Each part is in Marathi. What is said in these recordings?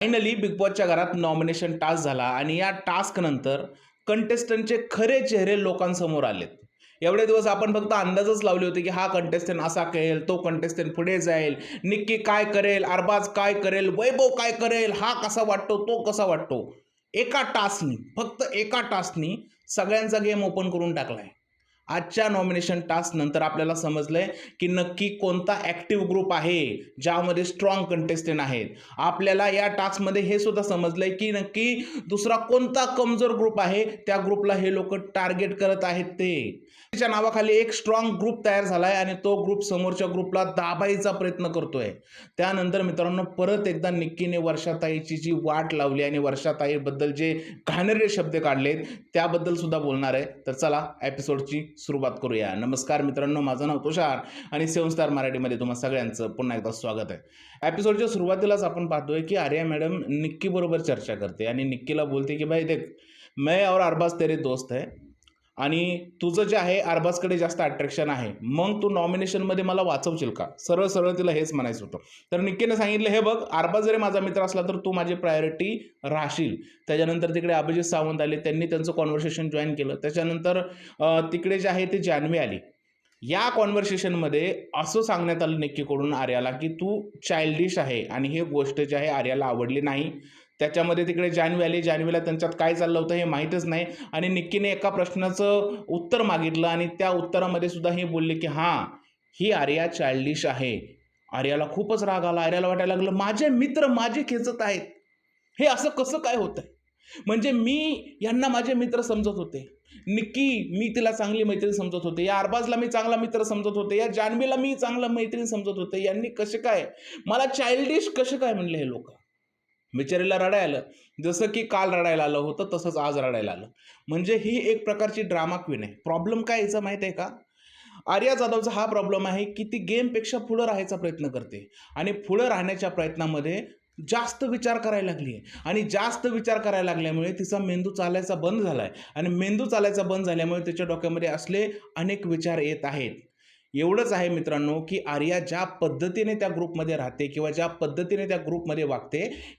फायनली बिग बॉसच्या घरात नॉमिनेशन टास्क झाला आणि या टास्क नंतर कंटेस्टंटचे खरे चेहरे लोकांसमोर आलेत. एवढे दिवस आपण फक्त अंदाजच लावले होते की हा कंटेस्टंट असा कळेल तो कंटेस्टंट पुढे जाईल निक्की काय करेल अरबाज काय करेल वैभव काय करेल हा कसा वाटतो तो कसा वाटतो? एका टास्कनी फक्त एका टास्कनी सगळ्यांचा गेम ओपन करून टाकलाय. आजच्या नॉमिनेशन टास्क नंतर आपल्याला समजलंय की नक्की कोणता ॲक्टिव्ह ग्रुप आहे ज्यामध्ये स्ट्रॉंग कंटेस्टंट आहेत. आपल्याला या टास्कमध्ये हे सुद्धा समजलंय की नक्की दुसरा कोणता कमजोर ग्रुप आहे त्या ग्रुपला हे लोक टार्गेट करत आहेत ते. त्याच्या नावाखाली एक स्ट्रॉंग ग्रुप तयार झालाय आणि तो ग्रुप समोरच्या ग्रुपला दाबायचा प्रयत्न करतोय. त्यानंतर मित्रांनो परत एकदा निक्कीने वर्षाताईची जी वाट लावली आणि वर्षाताईबद्दल जे घाणेरडे शब्द काढलेत त्याबद्दल सुद्धा बोलणार आहे. तर चला एपिसोडची सुरुवात करूया. नमस्कार मित्रांनो माझं नाव तुषार आणि सेवन स्टार मराठीमध्ये तुम्हा सगळ्यांचं पुन्हा एकदा स्वागत आहे. एपिसोडच्या सुरुवातीलाच आपण पाहतोय की आर्या मॅडम निक्की बरोबर चर्चा करते आणि निक्कीला बोलते की भाई देख मैं और अरबाज तेरे दोस्त है. आणि तुझं जे आहे अरबाजकडे जास्त अट्रॅक्शन आहे. मग तू नॉमिनेशनमध्ये मला वाचवशील का? सरळ सरळ तिला हेच म्हणायचं होतं. तर निक्कीने सांगितलं हे बघ अरबाज जरी माझा मित्र असला तर तू माझी प्रायोरिटी राहशील. त्याच्यानंतर तिकडे अभिजित सावंत आले. त्यांनी त्यांचं कॉन्व्हर्सेशन जॉईन केलं. त्याच्यानंतर तिकडे जे आहे ते जान्हवी आली. या कॉन्व्हर्सेशनमध्ये असं सांगण्यात आलं निक्कीकडून आर्याला की तू चाइल्डिश आहे आणि ही गोष्ट जी आहे आर्याला आवडली नाही. त्याच्यामध्ये तिकडे जान्हवी आली. जान्हवीला त्यांच्यात काय चाललं होतं हे माहीतच नाही. आणि निक्कीने एका प्रश्नाचं उत्तर मागितलं आणि त्या उत्तरामध्ये सुद्धा हे बोलले की हां ही आर्या चाइल्डिश आहे. आर्याला खूपच राग आला. आर्याला वाटायला लागलं माझे मित्र माझे खेचत आहेत. हे असं कसं काय होतं म्हणजे मी यांना माझे मित्र समजत होते. निक्की मी तिला चांगली मैत्रीण समजत होते. या अरबाजला मी चांगला मित्र समजत होते. या जान्हवीला मी चांगला मैत्रीण समजत होते. यांनी कसे काय? मला चाइल्डिश कसे काय म्हणले हे लोक? बिचारीला रडायला जसं की काल रडायला आलं होतं तसंच आज रडायला आलं. म्हणजे ही एक प्रकारची ड्रामा क्वीन आहे. प्रॉब्लेम काय याचा माहीत आहे का? आर्या जाधवचा हा प्रॉब्लेम आहे की ती गेमपेक्षा पुढं राहायचा प्रयत्न करते. आणि पुढं राहण्याच्या प्रयत्नामध्ये जास्त विचार करायला लागली आहे. आणि जास्त विचार करायला लागल्यामुळे तिचा मेंदू चालायचा बंद झाला आहे आणि मेंदू चालायचा बंद झाल्यामुळे तिच्या डोक्यामध्ये असले अनेक विचार येत आहेत. एवढंच आहे मित्रांनो की आर्या ज्या पद्धतीने त्या ग्रुपमध्ये राहते किंवा ज्या पद्धतीने त्या ग्रुपमध्ये वागते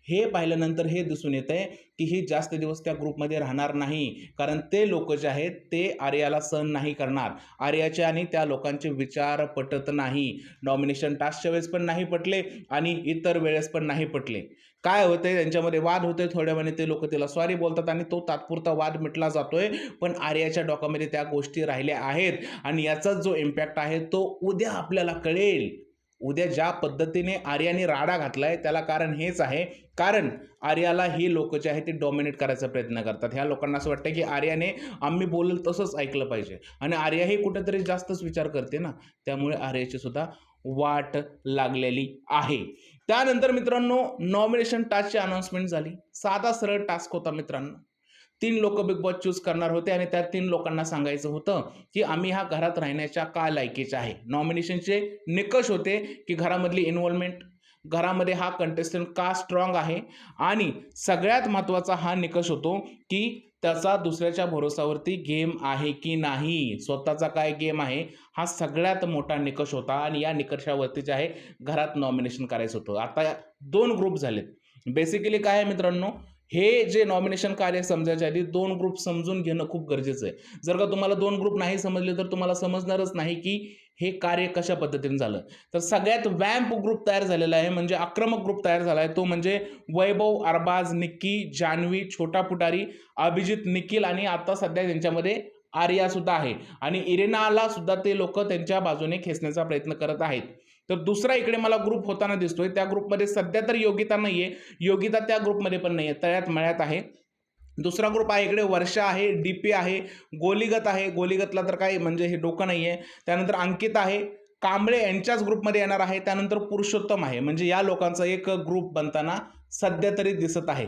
हे पाहिल्यानंतर हे दिसून येतं आहे की ही जास्त दिवस त्या ग्रुपमध्ये राहणार नाही. कारण ते लोक जे आहेत ते आर्याला सहन नाही करणार. आर्याचे आणि त्या लोकांचे विचार पटत नाही. नॉमिनेशन टास्कच्या वेळेस पण नाही पटले आणि इतर वेळेस पण नाही पटले. काय होतंय त्यांच्यामध्ये वाद होते थोड्या वेळाने ते लोक तिला सॉरी बोलतात आणि तो तात्पुरता वाद मिटला जातोय. पण आर्याच्या डोक्यामध्ये त्या गोष्टी राहिल्या आहेत आणि याचाच जो इम्पॅक्ट आहे तो उद्या आपल्याला कळेल. उद्या ज्या पद्धतीने आर्याने राडा घातलाय त्याला कारण हेच आहे. कारण आर्याला ही लोक जे आहे ते डॉमिनेट करायचा प्रयत्न करतात. ह्या लोकांना असं वाटतं की आर्याने आम्ही बोलल तसंच ऐकलं पाहिजे. आणि आर्या हे कुठेतरी जास्तच विचार करते ना. त्यामुळे आर्याची सुद्धा वाट लागलेली आहे. त्यानंतर मित्रांनो नॉमिनेशन टास्कची अनाऊन्समेंट झाली. साधा सरळ टास्क होता मित्रांनो. तीन लोक बिग बॉस चूज करणार होते आणि त्या तीन लोकांना सांगायचं होतं की आम्ही ह्या घरात राहण्याच्या का लायकीचे आहे. नॉमिनेशनचे निकष होते की घरामधली इन्व्हॉल्वमेंट घरामध्ये हा कंटेस्टंट का स्ट्रॉंग आहे आणि सगळ्यात महत्त्वाचा हा निकष होतो की त्याचा दुसऱ्याच्या भरोसावरती गेम आहे की नाही? स्वतःचा काय गेम आहे? हा सगळ्यात मोठा निकष होता आणि या निकषावरती जे आहे घरात नॉमिनेशन करायचं होतं. आता दोन ग्रुप झालेत. बेसिकली काय आहे मित्रांनो? हे जे नॉमिनेशन कार्य समजायच्या आधी दोन ग्रुप समजून घेणं खूप गरजेचं आहे. जर का तुम्हाला दोन ग्रुप नाही समजले तर तुम्हाला समजणारच नाही की हे कार्य कशा पद्धतीने झालं? तर सगळ्यात वॅम्प ग्रुप तयार झालेला आहे म्हणजे आक्रमक ग्रुप तयार झाला आहे. तो म्हणजे वैभव अरबाज निक्की जान्हवी छोटा पुटारी अभिजित निखिल आणि आता सध्या त्यांच्यामध्ये आर्या सुद्धा आहे. आणि इरेनाला सुद्धा ते लोक त्यांच्या बाजूने खेचण्याचा प्रयत्न करत आहेत. तर दुसरा इकडे मला ग्रुप होताना दिसतोय. त्या ग्रुपमध्ये सध्या तर योगिता नाहीये. योगिता त्या ग्रुपमध्ये पण नाहीये. तळ्यात मळ्यात आहे. दुसरा ग्रुप आहे इकडे वर्षा आहे डी पी आहे गोलीगत आहे. गोलीगतला तर काही म्हणजे हे डोकं नाही आहे त्यानंतर अंकित आहे कांबळे यांच्याच ग्रुपमध्ये येणार आहे. त्यानंतर पुरुषोत्तम आहे. म्हणजे या लोकांचा एक ग्रुप बनताना सध्या तरी दिसत आहे.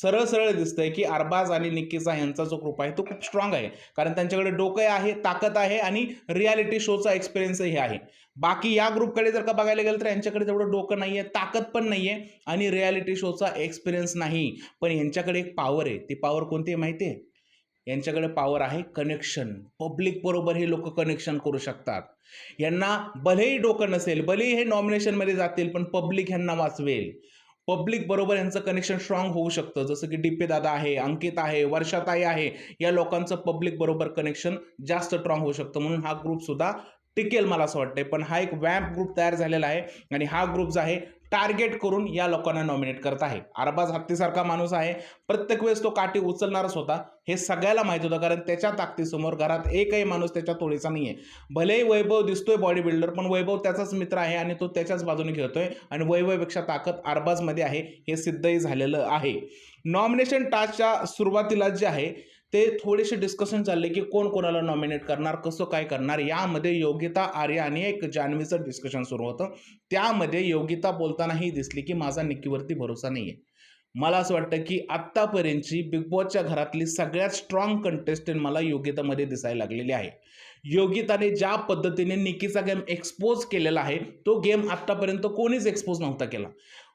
सरळ सरळ दिसतंय की अरबाज आणि निक्कीचा यांचा जो ग्रुप आहे तो खूप स्ट्रॉंग आहे. कारण त्यांच्याकडे डोकं आहे ताकद आहे आणि रियालिटी शोचा एक्सपिरियन्सही आहे. बाकी या ग्रुपकडे जर का बघायला गेलं तर यांच्याकडे तेवढं डोकं नाही आहे ताकद पण नाही आहे आणि रियालिटी शोचा एक्सपिरियन्स नाही. पण यांच्याकडे एक पॉवर आहे. ती पॉवर कोणती आहे माहिती आहे? यांच्याकडे पॉवर आहे कनेक्शन पब्लिक बरोबर हे लोक कनेक्शन करू शकतात. यांना भलेही डोकं नसेल भलेही हे नॉमिनेशनमध्ये जातील पण पब्लिक ह्यांना वाचवेल. पब्लिक बरोबर यांचं कनेक्शन स्ट्रॉंग होऊ शकतं. जसं की डिप्पे दादा आहे अंकित आहे वर्षाताई आहे या लोकांचं पब्लिक बरोबर कनेक्शन जास्त स्ट्रॉंग होऊ शकतं. म्हणून हा ग्रुप सुद्धा टिकेल मला असं वाटतंय. पण हा एक वॅम्प ग्रुप तयार झालेला आहे आणि हा ग्रुप जो आहे टार्गेट करून या लोकांना नॉमिनेट करत आहे. अरबाज हत्तीसारखा माणूस आहे. प्रत्येक वेळेस तो काठी उचलणारच होता. हे सगळ्याला माहीत होतं कारण त्याच्या ताकदीसमोर घरात एकही माणूस त्याच्या तोडीचा नाही आहे भलेही वैभव दिसतोय बॉडी बिल्डर पण वैभव त्याचाच मित्र आहे आणि तो त्याच्याच बाजूने खेळतोय आणि वैभवपेक्षा ताकद अरबाजमध्ये आहे हे सिद्धही झालेलं आहे. नॉमिनेशन टास्कच्या सुरुवातीला जे आहे ते थोडेसे डिस्कशन चालले की कोण कोणाला नॉमिनेट करणार कसं काय करणार यामध्ये योगिता आर्य आणि एक जान्हवीचं डिस्कशन सुरू होतं. त्यामध्ये योगिता बोलतानाही दिसली की माझा निक्कीवरती भरोसा नाही आहे मला असं वाटतं की आत्तापर्यंतची बिग बॉसच्या घरातली सगळ्यात स्ट्रॉंग कंटेस्टंट मला योग्यतामध्ये दिसायला लागलेली आहे. योगिताने ज्या पद्धतीने निकीचा गेम एक्सपोज केलेला आहे तो गेम आत्तापर्यंत कोणीच एक्सपोज नव्हता केला.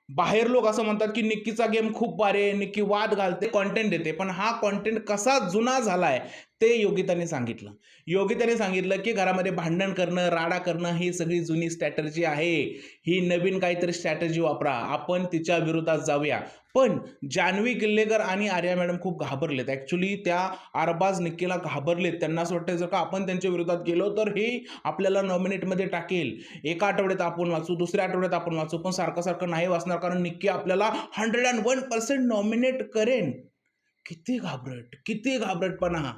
बाहेर लोक असं म्हणतात की निक्कीचा गेम खूप भारी आहे निक्की वाद घालते कॉन्टेंट देते. पण हा कॉन्टेंट कसा जुना झालाय ते योगिताने सांगितलं. योगिताने सांगितलं की घरामध्ये भांडण करणं राडा करणं ही सगळी जुनी स्ट्रॅटर्जी आहे. ही नवीन काहीतरी स्ट्रॅटर्जी वापरा. आपण तिच्या विरोधात जाऊया. पण जान्हवी किल्लेकर आणि आर्या मॅडम खूप घाबरलेत. ॲक्च्युली त्या अरबाज निक्कीला घाबरलेत. त्यांना असं वाटतं जर का आपण त्यांच्या विरोधात गेलो तर हे आपल्याला नॉमिनेटमध्ये टाकेल. एका आठवड्यात आपण वाचू दुसऱ्या आठवड्यात आपण वाचू. पण सारखं सारखं नाही वाचणार कारण निक्की आपल्याला hundred and one percent nominate करेन. किती घाबरट किती घाबरटपणा. हा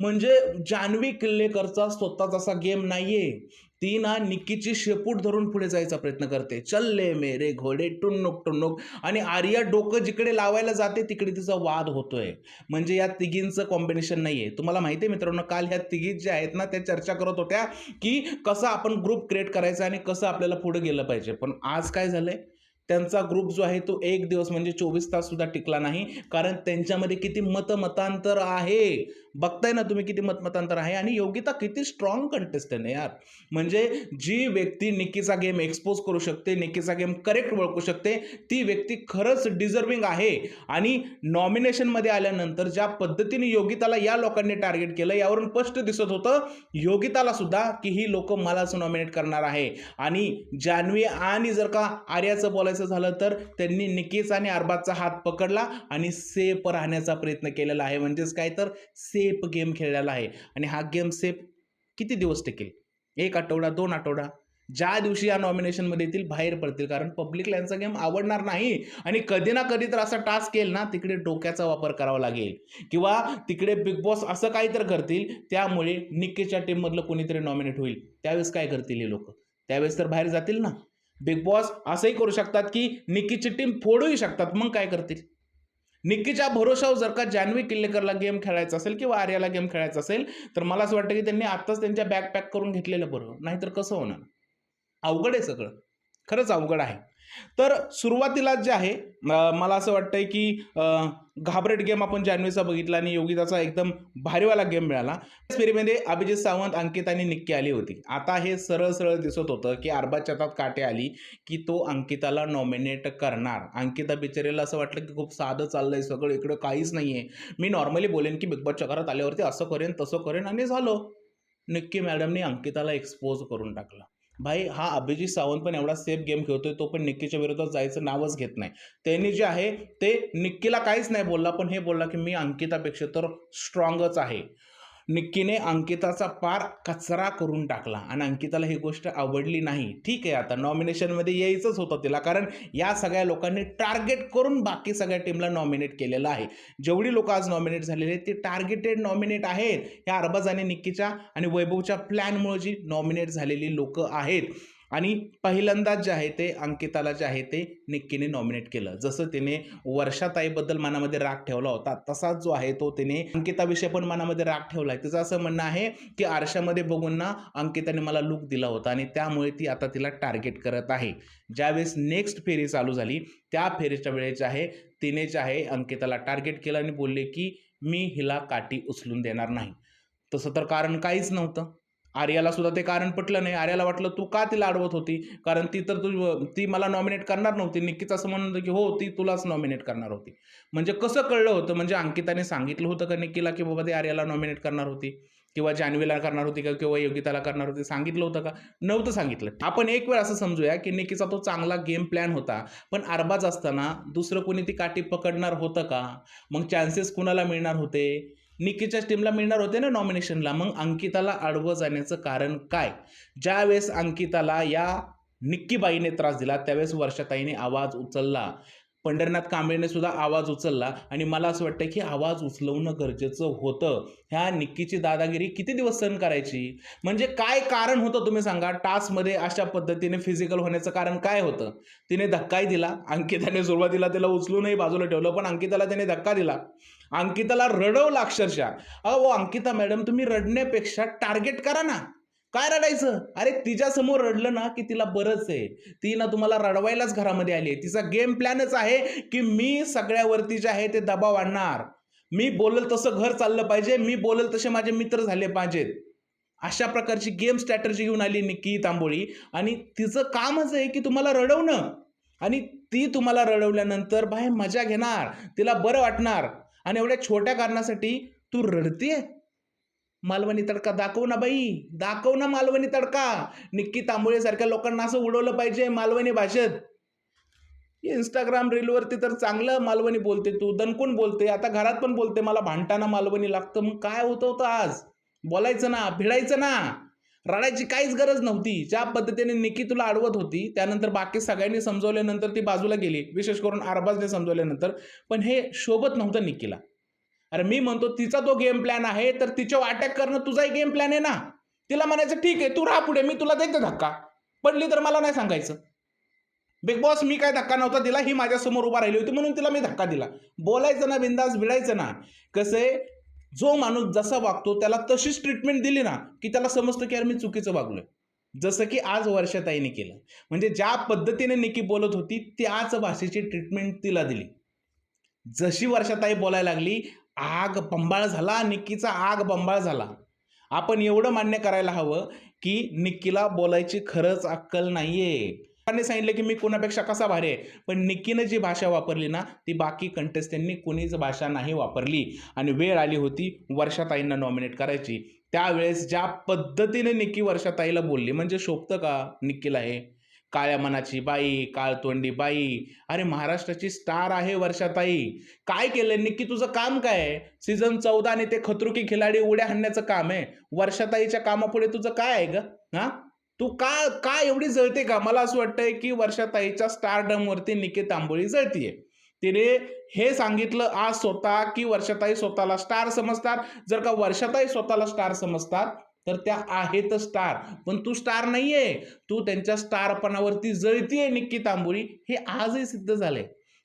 म्हणजे जान्हवी किल्लेकरचा स्वतःचा असा गेम नाहीये ती ना निक्कीची शेपूट धरून पुढे जायचा प्रयत्न करते. चल्ले मेरे घोडे टुन्नुक टुन्नुक. आणि आर्या डोकं जिकडे लावायला जाते तिकडे तिचा वाद होतोय. म्हणजे या तिघींचं कॉम्बिनेशन नाहीये. तुम्हाला माहिती आहे मित्रांनो काल ह्या तिघी ज्या आहेत ना त्या चर्चा करत होत्या की कसं आपण ग्रुप क्रिएट करायचा आणि कसं आपल्याला पुढे गेलं पाहिजे. पण आज काय झालंय? त्यांचा ग्रुप जो आहे तो एक दिवस म्हणजे चोवीस तास सुद्धा टिकला नाही. कारण त्यांच्यामध्ये किती मतमतांतर आहे. बघताय ना तुम्ही किती मतमतांतर आहे आणि योगिता किती स्ट्रॉंग कंटेस्टंट आहे यार. म्हणजे जी व्यक्ती निकीचा गेम एक्सपोज करू शकते निकीचा गेम करेक्ट ओळखू शकते ती व्यक्ती खरंच डिझर्विंग आहे. आणि नॉमिनेशनमध्ये आल्यानंतर ज्या पद्धतीने योगिताला या लोकांनी टार्गेट केलं यावरून स्पष्ट दिसत होतं योगिताला सुद्धा की ही लोक मलाच नॉमिनेट करणार आहे. आणि जान्हवी आणि जर का आर्याचं बोलायचं झालं तर त्यांनी निकीच आणि अरबाजचा हात पकडला आणि सेफ राहण्याचा प्रयत्न केलेला आहे. म्हणजेच काय तर से सेफ गेम खेळलेला आहे. आणि हा गेम सेफ किती दिवस टिकेल? एक आठवडा दोन आठवडा? ज्या दिवशी या नॉमिनेशनमध्ये येतील बाहेर पडतील. कारण पब्लिकला यांचा गेम आवडणार नाही. आणि कधी ना कधी तर असा टास्क येईल ना तिकडे डोक्याचा वापर करावा लागेल. किंवा तिकडे बिग बॉस असं काही तर करतील त्यामुळे निक्कीच्या टीममधलं कोणीतरी नॉमिनेट होईल. त्यावेळेस काय करतील हे लोक? त्यावेळेस तर बाहेर जातील ना. बिग बॉस असंही करू शकतात की निक्कीची टीम फोडूही शकतात. मग काय करतील? निक्कीच्या भरोशावर जर का जान्हवी किल्लेकरला गेम खेळायचा असेल किंवा आर्याला गेम खेळायचा असेल तर मला असं वाटतं की त्यांनी आत्ताच त्यांच्या बॅग पॅक करून घेतलेलं बरं. नाहीतर कसं होणार? अवघड आहे सगळं. खरंच अवघड आहे. तर सुरुवातीलाच जे आहे मला असं वाटतंय की घाबरेट घाबरट गेम आपण जान्हवीचा बघितला आणि योगिताचा एकदम भारीवाला गेम मिळाला. फेरीमध्ये अभिजित सावंत अंकित आणि निक्की आली होती. आता हे सरळ सरळ दिसत होतं की अरबाच्या हातात काटे आली की तो अंकिताला नॉमिनेट करणार. अंकिता बिचारेला असं वाटलं की खूप साधं चाललंय सगळं इकडं काहीच नाही आहे मी नॉर्मली बोलेन की बिग बॉसच्या घरात आल्यावरती असं करेन तसं करेन आणि झालो. निक्की मॅडमनी अंकिताला एक्सपोज करून टाकला. भाई हा अभिजित सावंत पण एवढा सेफ गेम खेळतोय तो पण निक्कीच्या विरोधात जायचं नावच घेत नाही. त्यांनी जे आहे ते निक्कीला काहीच नाही बोलला पण हे बोलला की मी अंकितापेक्षा तर स्ट्रॉंगच आहे. निक्कीने अंकिताचा पार कचरा करून टाकला आणि अंकिताला ही गोष्ट आवडली नाही. ठीक आहे आता नॉमिनेशनमध्ये यायचंच होतं तिला कारण या सगळ्या लोकांनी टार्गेट करून बाकी सगळ्या टीमला नॉमिनेट केलेलं आहे. जेवढी लोक आज नॉमिनेट झालेली आहेत ती टार्गेटेड नॉमिनेट आहेत. ह्या अरबाज आणि निक्कीच्या आणि वैभवच्या प्लॅनमुळे जी नॉमिनेट झालेली लोक आहेत आणि पहिल्यांदाच जे आहे ते अंकिताला जे आहे ते निक्कीने नॉमिनेट केलं. जसं तिने वर्षाताईबद्दल मनामध्ये राग ठेवला होता तसाच जो आहे तो तिने अंकिताविषयी पण मनामध्ये राग ठेवला आहे तिचं असं म्हणणं आहे की आरशामध्ये बघून ना अंकिताने मला लुक दिला होता आणि त्यामुळे ती आता तिला टार्गेट करत आहे. ज्यावेळेस नेक्स्ट फेरी चालू झाली त्या फेरीच्या वेळेस जे आहे तिने जे आहे अंकिताला टार्गेट केलं आणि बोलले की मी हिला काठी उचलून देणार नाही. तसं तर कारण काहीच नव्हतं. आर्याला सुद्धा ते कारण पटलं नाही. आर्याला वाटलं तू का तिला अडवत होती? कारण ती तर तू ती मला नॉमिनेट करणार नव्हती. निक्कीच असं म्हणत की हो ती तुलाच नॉमिनेट करणार होती. म्हणजे कसं कळलं होतं? म्हणजे अंकिताने सांगितलं होतं का निक्कीला की बाबा ते आर्याला नॉमिनेट करणार होती किंवा जान्हवीला करणार होती का किंवा योगिताला करणार होती? सांगितलं होतं का? नव्हतं सांगितलं. आपण एक वेळ असं समजूया की निकीचा तो चांगला गेम प्लॅन होता. पण अरबाज असताना दुसरं कोणी ती काठी पकडणार होतं का? मग चान्सेस कुणाला मिळणार होते? निकीच्याच टीमला मिळणार होते ना नॉमिनेशनला मग अंकिताला आडवं जाण्याचं कारण काय? ज्यावेळेस अंकिताला या निक्कीबाईने त्रास दिला त्यावेळेस वर्षाताईने आवाज उचलला. पंढरनाथ कांबळेने सुद्धा आवाज उचलला आणि मला असं वाटतं की आवाज उचलवणं गरजेचं होतं. ह्या निक्कीची दादागिरी किती दिवस सहन करायची? म्हणजे काय कारण होतं तुम्ही सांगा? टास्कमध्ये अशा पद्धतीने फिजिकल होण्याचं कारण काय होतं? तिने धक्काही दिला. अंकिताने सुरुवातीला तिला उचलूनही बाजूला ठेवलं पण अंकिताला त्याने धक्का दिला. अंकिताला रडवलं अक्षरशः. अहो अंकिता मॅडम तुम्ही रडण्यापेक्षा टार्गेट करा ना. काय रडायचं? अरे तिच्यासमोर रडलं ना की तिला बरंच आहे. ती ना तुम्हाला रडवायलाच घरामध्ये आली आहे. तिचा गेम प्लॅनच आहे की मी सगळ्यावरती जे आहे ते दबाव आणणार. मी बोलल तसं घर चाललं पाहिजे. मी बोलल तसे माझे मित्र झाले पाहिजेत. अशा प्रकारची गेम स्ट्रॅटर्जी घेऊन आली निक्की तांबोळी. आणि तिचं कामच आहे की तुम्हाला रडवणं. आणि ती तुम्हाला रडवल्यानंतर बाहेर मजा घेणार. तिला बरं वाटणार. आणि एवढ्या छोट्या कारणासाठी तू रडतीये? मालवणी तडका दाखव ना बाई दाखव ना मालवणी तडका. निक्की तांबोळे सारख्या लोकांना असं उडवलं पाहिजे मालवणी भाषेत. इंस्टाग्राम रीलवरती तर चांगलं मालवणी बोलते तू दणकून बोलते आता घरात पण बोलते मला भांडताना मालवणी लागतं मग काय होतं होतं आज? बोलायचं ना भिडायचं ना. रडायची काहीच गरज नव्हती. ज्या पद्धतीने निकी तुला अडवत होती त्यानंतर बाकी सगळ्यांनी समजवल्यानंतर ती बाजूला गेली विशेष करून अरबाजने समजवल्यानंतर. पण हे शोभत नव्हतं निकीला अरे मी म्हणतो तिचा तो गेम प्लॅन आहे तर तिच्यावर अटॅक करणं तुझाही गेम प्लॅन आहे ना. तिला म्हणायचं ठीक आहे तू राहा पुढे मी तुला देते धक्का. पडली तर मला नाही सांगायचं. बिग बॉस मी काय धक्का नव्हता दिला ही माझ्यासमोर उभा राहिली होती म्हणून तिला मी धक्का दिला. बोलायचं ना बिंदास भिडायचं ना. कसं आहे जो माणूस जसा वागतो त्याला तशीच ट्रीटमेंट दिली ना की त्याला समजतं की यार मी चुकीचं वागलोय. जसं की आज वर्षाताईने केलं. म्हणजे ज्या पद्धतीने निकी बोलत होती त्याच भाषेची ट्रीटमेंट तिला दिली. जशी वर्षाताई बोलायला लागली आग बंबाळ झाला निक्कीचा आग बंबाळ झाला. आपण एवढं मान्य करायला हवं की निक्कीला बोलायची खरंच अक्कल नाहीये. लोकांनी सांगितलं की मी कोणापेक्षा कसा भारी आहे? पण निक्कीनं जी भाषा वापरली ना ती बाकी कंटेस्टंटनी कुणीच भाषा नाही वापरली. आणि वेळ आली होती वर्षाताईंना नॉमिनेट करायची. त्यावेळेस ज्या पद्धतीने निक्की वर्षाताईला बोलली म्हणजे शोभतं का निक्कीला हे? काळ्या मनाची बाई काळतोंडी बाई. अरे महाराष्ट्राची स्टार आहे वर्षाताई. काय केलं निक्की तुझं काम काय आहे? सीझन चौदा आणि ते खतरुकी खिलाडी उड्या हाणण्याचं काम आहे. वर्षाताईच्या कामापुढे तुझं काय आहे ग? हा? तू का का एवढी जळते का? मला असं वाटतंय की वर्षाताईच्या स्टारडमवरती निकी तांबोळी जळतीये. तिने हे सांगितलं आज स्वतः की वर्षाताई स्वतःला स्टार समजतात. जर का वर्षाताई स्वतःला स्टार समजतात तर त्या आहेत स्टार पण तू स्टार नाहीये. तू त्यांच्या स्टारपणावरती जळतीये निक्की तांबोळी. हे आजही सिद्ध झालंय.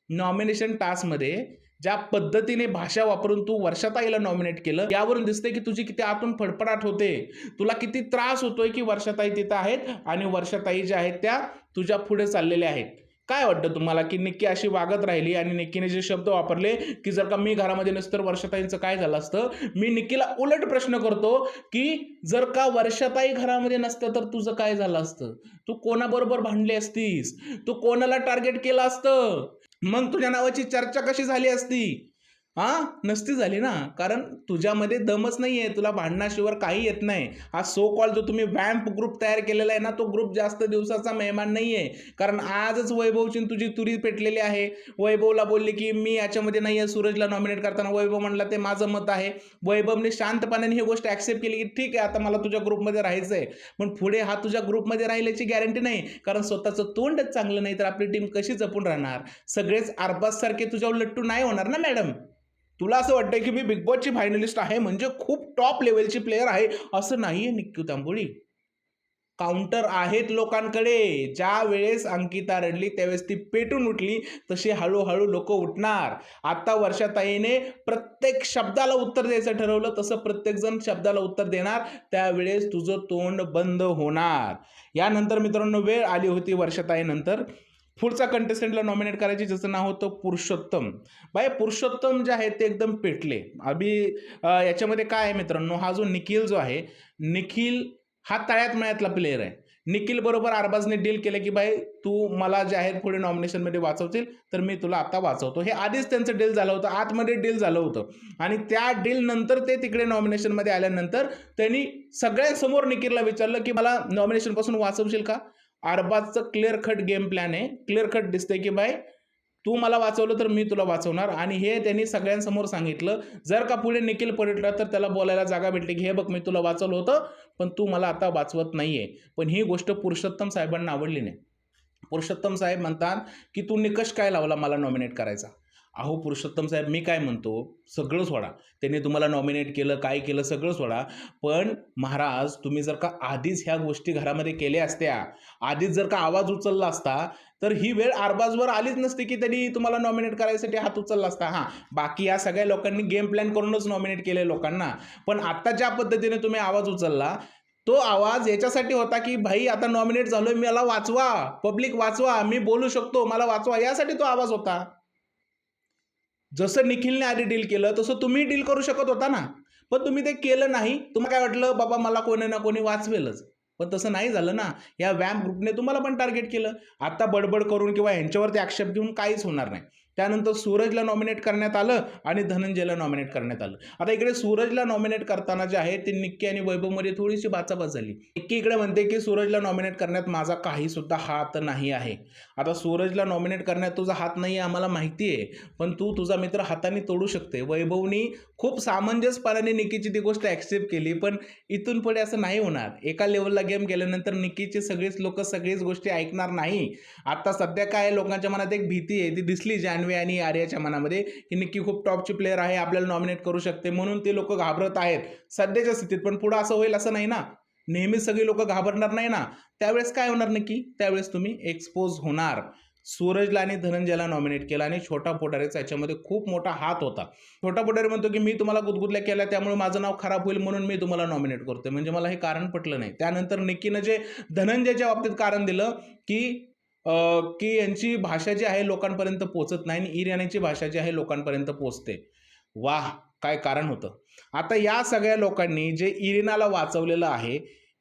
नॉमिनेशन टास्कमध्ये ज्या पद्धतीने भाषा वापरून तू वर्षाताईला नॉमिनेट केलं यावरून दिसतंय की तुझी किती आतून फडफडाट होते. तुला किती त्रास होतोय की वर्षाताई तिथं आहेत आणि वर्षाताई ज्या आहेत त्या तुझ्या पुढे चाललेल्या आहेत. काय वाटतं तुम्हाला की निक्की अशी वागत राहिली आणि निक्कीने जे शब्द वापरले की जर का मी घरामध्ये नसतं तर वर्षाताईंचं काय झालं असतं? मी निक्कीला उलट प्रश्न करतो की जर का वर्षाताई घरामध्ये नसतं तर तुझं काय झालं असतं? तू कोणाबरोबर भांडली असतीस? तू कोणाला टार्गेट केलं असतं? मग तुझ्या नावाची चर्चा कशी झाली असती? हा नसती झाली ना. कारण तुझ्यामध्ये दमच नाही आहे तुला भांडणाशिवाय काही येत नाही. हा सो कॉल जो तुम्ही वॅम्प ग्रुप तयार केलेला आहे ना तो ग्रुप जास्त दिवसाचा मेहमान नाही आहे कारण आजच वैभवची तुझी तुरी पेटलेली आहे. वैभवला बोलली की मी याच्यामध्ये नाही आहे सूरजला नॉमिनेट करताना. वैभव म्हणला ते माझं मत आहे. वैभवने शांतपणाने ही गोष्ट ॲक्सेप्ट केली की ठीक आहे आता मला तुझ्या ग्रुपमध्ये राहायचं आहे पण पुढे हा तुझ्या ग्रुपमध्ये राहिल्याची गॅरंटी नाही. कारण स्वतःचं तोंडच चांगलं नाही तर आपली टीम कशी जपून राहणार? सगळेच आरबाजसारखे तुझ्यावर लट्टू नाही होणार ना मॅडम तुला असं वाटतंय की मी बिग बॉसची फायनलिस्ट आहे म्हणजे खूप टॉप लेवलची प्लेअर आहे? असं नाही आहे निक्की तांबोळी. काउंटर आहेत लोकांकडे. ज्या वेळेस अंकिता रडली त्यावेळेस ती पेटून उठली तशी हळूहळू लोक उठणार. आता वर्षाताईने प्रत्येक शब्दाला उत्तर द्यायचं ठरवलं तसं प्रत्येकजण शब्दाला उत्तर देणार. त्यावेळेस तुझं तोंड बंद होणार. यानंतर मित्रांनो वेळ आली होती वर्षाताईनंतर. पुढचा कंटेस्टंटला नॉमिनेट करायची ज्याचं नाव होतं पुरुषोत्तम. बाय पुरुषोत्तम जे आहे ते एकदम पेटले. अभि याच्यामध्ये काय आहे मित्रांनो? हा जो निखिल जो आहे निखिल हा तळ्यात मळ्यातला प्लेअर आहे. निखिल बरोबर अरबाजने डील केलं की बाई तू मला जाहीर पुढे नॉमिनेशनमध्ये वाचवतील तर मी तुला आता वाचवतो. हे आधीच त्यांचं डील झालं होतं. आतमध्ये डील झालं होतं. आणि त्या डील नंतर ते तिकडे नॉमिनेशनमध्ये आल्यानंतर त्यांनी सगळ्यांसमोर निखिलला विचारलं की मला नॉमिनेशनपासून वाचवशील का? अरबाजचं क्लिअर कट गेम प्लॅन आहे. क्लिअर कट दिसतंय की बाय तू मला वाचवलं तर मी तुला वाचवणार. आणि हे त्यांनी सगळ्यांसमोर सांगितलं. जर का पुढे निखिल पडलं तर त्याला बोलायला जागा भेटली की हे बघ मी तुला वाचवलं होतं पण तू मला आता वाचवत नाहीये. पण ही गोष्ट पुरुषोत्तम साहेबांना आवडली नाही. पुरुषोत्तम साहेब म्हणतात की तू निकष काय लावला मला नॉमिनेट करायचा? अहो पुरुषोत्तम साहेब मी काय म्हणतो? सगळं सोडा. त्यांनी तुम्हाला नॉमिनेट केलं काय केलं सगळं सोडा. पण महाराज तुम्ही जर का आधीच ह्या गोष्टी घरामध्ये केल्या असत्या आधीच जर का आवाज उचलला असता तर ही वेळ आरबाजवर आलीच नसते की त्यांनी तुम्हाला नॉमिनेट करायसाठी हात उचलला असता. हां बाकी या सगळ्या लोकांनी गेम प्लॅन करूनच नॉमिनेट केले लोकांना. पण आत्ता ज्या पद्धतीने तुम्ही आवाज उचलला तो आवाज याच्यासाठी होता की भाई आता नॉमिनेट झालोय मला वाचवा. पब्लिक वाचवा. मी बोलू शकतो. मला वाचवा. यासाठी तो आवाज होता. जसं निखिलने आधी डील केलं तसं तुम्ही डील करू शकत होता ना. पण तुम्ही ते केलं नाही तुम्हाला काय वाटलं बाबा मला कोणी ना कोणी वाचवेलच. पण तसं नाही झालं ना. या व्यायाम ग्रुपने तुम्हाला पण टार्गेट केलं. आता बडबड करून किंवा यांच्यावरती आक्षेप घेऊन काहीच होणार नाही. त्यानंतर सूरजला नॉमिनेट करण्यात आलं आणि धनंजयला नॉमिनेट करण्यात आलं. आता इकडे सूरजला नॉमिनेट करताना जे आहे ते निक्की आणि वैभवमध्ये थोडीशी बाचाबाच झाली. निक्की इकडे म्हणते की सूरजला नॉमिनेट करण्यात माझा काही सुद्धा हात नाही आहे. आता सूरजला नॉमिनेट करण्यात तुझा हात नाही आहे आम्हाला माहिती आहे. पण तू तुझा मित्र हाताने तोडू शकते. वैभवनी खूप सामंजस्यपणाने निकीची ती गोष्ट ॲक्सेप्ट केली पण इथून पुढे असं नाही होणार. एका लेवलला गेम गेल्यानंतर निकीचे सगळेच लोक सगळीच गोष्टी ऐकणार नाही. आता सध्या काय लोकांच्या मनात एक भीती आहे ती दिसली जान्हवी आणि आर्याच्या मनामध्ये की निक्की खूप टॉपची प्लेअर आहे आपल्याला नॉमिनेट करू शकते म्हणून ते लोक घाबरत आहेत. सध्याच्या स्थितीत पण पुढं असं होईल असं नाही ना? नेहमी सगळी लोक घाबरणार नाही ना? त्यावेळेस काय होणार नक्की? त्यावेळेस तुम्ही एक्सपोज होणार. सूरजला आणि धनंजयला नॉमिनेट केला आणि छोटा पोटारेचा याच्यामध्ये खूप मोठा हात होता. छोटा पोटारे म्हणतो की मी तुम्हाला गुदगुदल्या केल्या त्यामुळे माझं नाव खराब होईल म्हणून मी तुम्हाला नॉमिनेट करतोय. म्हणजे मला हे कारण पटलं नाही. त्यानंतर निक्कीनं जे धनंजयच्या बाबतीत कारण दिलं की की यांची भाषा जी आहे लोकांपर्यंत पोचत नाही आणि इराण्याची भाषा जी आहे लोकांपर्यंत पोचते वाह! काय कारण होतं? आता या सगळ्या लोकांनी जे इरिनाला वाचवलेलं आहे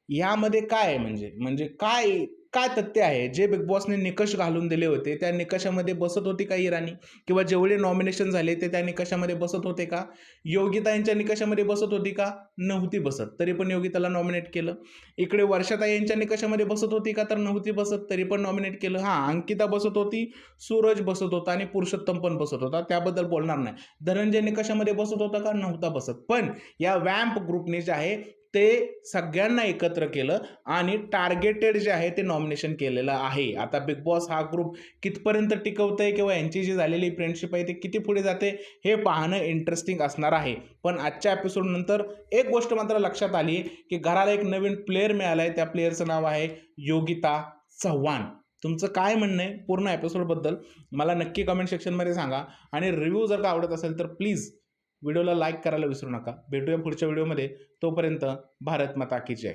ह्यामध्ये काय आहे म्हणजे? म्हणजे काय काय तथ्य आहे? जे बिग बॉसने निकष घालून दिले होते त्या निकषामध्ये बसत होती का इराणी? किंवा जेवढे नॉमिनेशन झाले ते त्या निकषामध्ये बसत होते का? योगिता यांच्या निकषामध्ये बसत होती का? नव्हती बसत. तरी पण योगिताला नॉमिनेट केलं. इकडे वर्षाता यांच्या निकषामध्ये बसत होती का? तर नव्हती बसत. तरी पण नॉमिनेट केलं. हां अंकिता बसत होती सूरज बसत होता आणि पुरुषोत्तम पण बसत होता. त्याबद्दल बोलणार नाही. धनंजय निकषामध्ये बसत होता का? नव्हता बसत. पण या वॅम्प ग्रुपने जे आहे ते सगळ्यांना एकत्र केलं आणि टार्गेटेड जे आहे ते नॉमिनेशन केलेलं आहे. आता बिग बॉस हा ग्रुप कितपर्यंत टिकवतंय किंवा यांची जी झालेली फ्रेंडशिप आहे ते किती पुढे जाते हे पाहणं इंटरेस्टिंग असणार आहे. पण आजच्या एपिसोडनंतर एक गोष्ट मात्र लक्षात आली की घराला एक नवीन प्लेअर मिळाला आहे त्या प्लेअरचं नाव आहे योगिता चव्हाण. तुमचं काय म्हणणं आहे? पूर्ण एपिसोडबद्दल मला नक्की कमेंट सेक्शनमध्ये सांगा. आणि रिव्ह्यू जर का आवडत असेल तर प्लीज व्हिडिओला लाईक करायला विसरू नका. भेटूया पुढच्या व्हिडिओमध्ये. तोपर्यंत भारत माता की जय.